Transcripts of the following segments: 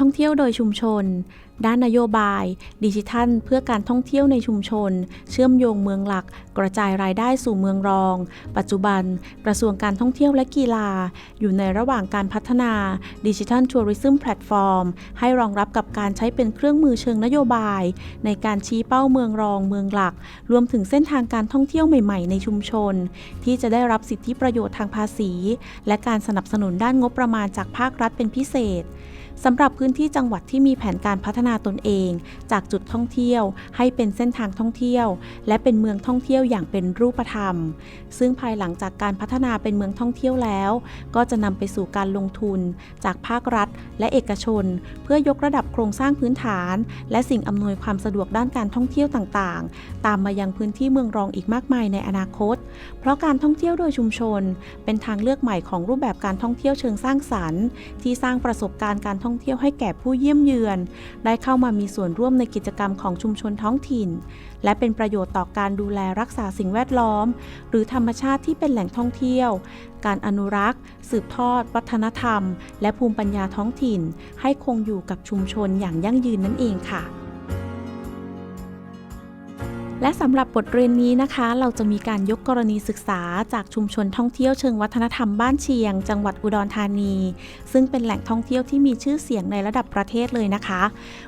ท่องเที่ยวโดยชุมชนด้านนโยบาย ดิจิทัล เพื่อการท่องเที่ยวในชุมชน เชื่อมโยงเมืองหลัก กระจายรายได้สู่เมืองรอง ปัจจุบัน กระทรวงการท่องเที่ยวและกีฬา อยู่ในระหว่างการพัฒนาดิจิทัลทัวริซึมแพลตฟอร์มให้รองรับกับการใช้เป็นเครื่องมือเชิงนโยบาย ในการชี้เป้าเมืองรองเมืองหลัก รวมถึงเส้นทางการท่องเที่ยวใหม่ ๆ ในชุมชน ที่จะได้รับสิทธิประโยชน์ทางภาษี และการสนับสนุนด้านงบประมาณจากภาครัฐเป็นพิเศษสำหรับพื้นที่จังหวัดที่มีแผนการพัฒนาตนเอง จากจุดท่องเที่ยวให้เป็นเส้นทางท่องเที่ยว และเป็นเมืองท่องเที่ยวอย่างเป็นรูปธรรม ซึ่งภายหลังจากการพัฒนาเป็นเมืองท่องเที่ยวแล้ว ก็จะนำไปสู่การลงทุน จากภาครัฐ และเอกชน เพื่อยกระดับโครงสร้างพื้นฐาน และสิ่งอำนวยความสะดวกด้านการท่องเที่ยวต่างๆ ตามมายังพื้นที่เมืองรองอีกมากมายในอนาคต เพราะการท่องเที่ยวโดยชุมชน เป็นทางเลือกใหม่ของรูปแบบการท่องเที่ยวเชิงสร้างสรรค์ ที่สร้างประสบการณ์การท่องเที่ยวให้แก่ผู้เยี่ยมเยือนได้ได้เข้ามามีส่วนร่วมในกิจกรรมของชุมชนท้องถิ่น และเป็นประโยชน์ต่อการดูแลรักษาสิ่งแวดล้อม หรือธรรมชาติที่เป็นแหล่งท่องเที่ยว การอนุรักษ์ สืบทอด วัฒนธรรม และภูมิปัญญาท้องถิ่น ให้คงอยู่กับชุมชนอย่างยั่งยืนนั่นเองค่ะ และสำหรับบทเรียนนี้นะคะ เราจะมีการยกกรณีศึกษาจากชุมชนท่องเที่ยวเชิงวัฒนธรรมบ้านเชียง จังหวัดอุดรธานี ซึ่งเป็นแหล่งท่องเที่ยวที่มีชื่อเสียงในระดับประเทศเลยนะคะ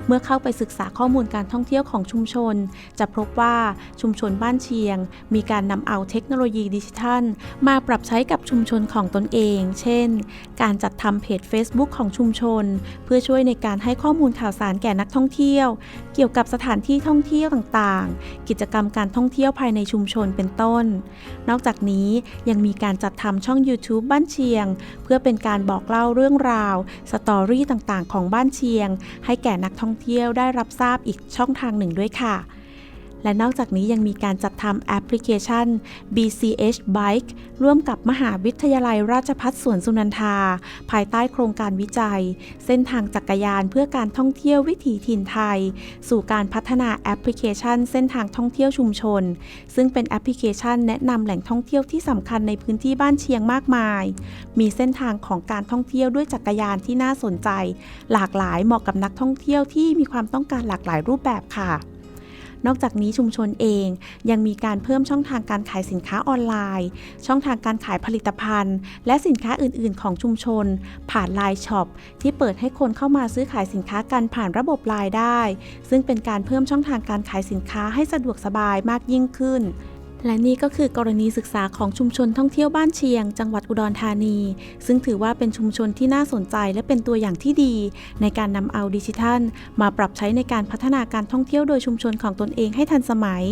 เมื่อเข้าไปศึกษาข้อมูลการท่องเที่ยวของชุมชน จะพบว่าชุมชนบ้านเชียง มีการนำเอาเทคโนโลยีดิจิทัล มาปรับใช้กับชุมชนของตนเอง เช่น การจัดทำเพจ Facebook ของชุมชน เพื่อช่วยในการให้ข้อมูลข่าวสารแก่นักท่องเที่ยว เกี่ยวกับสถานที่ท่องเที่ยวต่างๆ กิจกรรมการท่องเที่ยวภายในชุมชนเป็นต้น นอกจากนี้ยังมีการจัดทำช่อง YouTube บ้านเชียง เพื่อเป็นการบอกเล่าเรื่องราว สตอรี่ต่างๆ ของบ้านเชียง ให้แก่นักท่องเที่ยวได้รับทราบอีกช่องทางหนึ่งด้วยค่ะ และนอกจากนี้ยังมีการจัดทำแอปพลิเคชัน BCH Bike ร่วมกับมหาวิทยาลัยราชภัฏสวนสุนันทา ภายใต้โครงการวิจัย เส้นทางจักรยานเพื่อการท่องเที่ยววิถีถิ่นไทย สู่การพัฒนาแอปพลิเคชัน เส้นทางท่องเที่ยวชุมชน ซึ่งเป็นแอปพลิเคชันแนะนำแหล่งท่องเที่ยวที่สำคัญในพื้นที่บ้านเชียงมากมาย มีเส้นทางของการท่องเที่ยวด้วยจักรยานที่น่าสนใจ หลากหลายเหมาะกับนักท่องเที่ยวที่มีความต้องการหลากหลายรูปแบบค่ะ นอกจากนี้ชุมชนเอง ยังมีการเพิ่มช่องทางการขายสินค้าออนไลน์ ช่องทางการขายผลิตภัณฑ์ และสินค้าอื่น ๆ ของชุมชน ผ่านไลน์ช็อปที่เปิดให้คนเข้ามาซื้อขายสินค้ากันผ่านระบบไลน์ได้ ซึ่งเป็นการเพิ่มช่องทางการขายสินค้าให้สะดวกสบายมากยิ่งขึ้น และนี่ก็คือกรณีศึกษาของชุมชนท่องเที่ยวบ้านเชียง จังหวัดอุดรธานี ซึ่งถือว่าเป็นชุมชนที่น่าสนใจและเป็นตัวอย่างที่ดี ในการนำเอาดิจิทัล มาปรับใช้ในการพัฒนาการท่องเที่ยวโดยชุมชนของตนเองให้ทันสมัย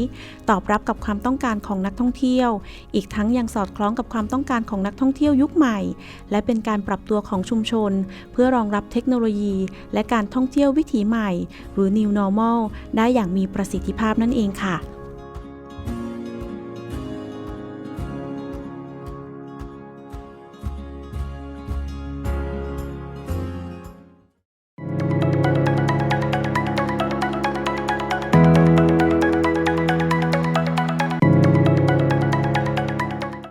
ตอบรับกับความต้องการของนักท่องเที่ยว อีกทั้งยังสอดคล้องกับความต้องการของนักท่องเที่ยวยุคใหม่ และเป็นการปรับตัวของชุมชน เพื่อรองรับเทคโนโลยี และการท่องเที่ยววิถีใหม่ หรือ New Normal ได้อย่างมีประสิทธิภาพนั่นเองค่ะ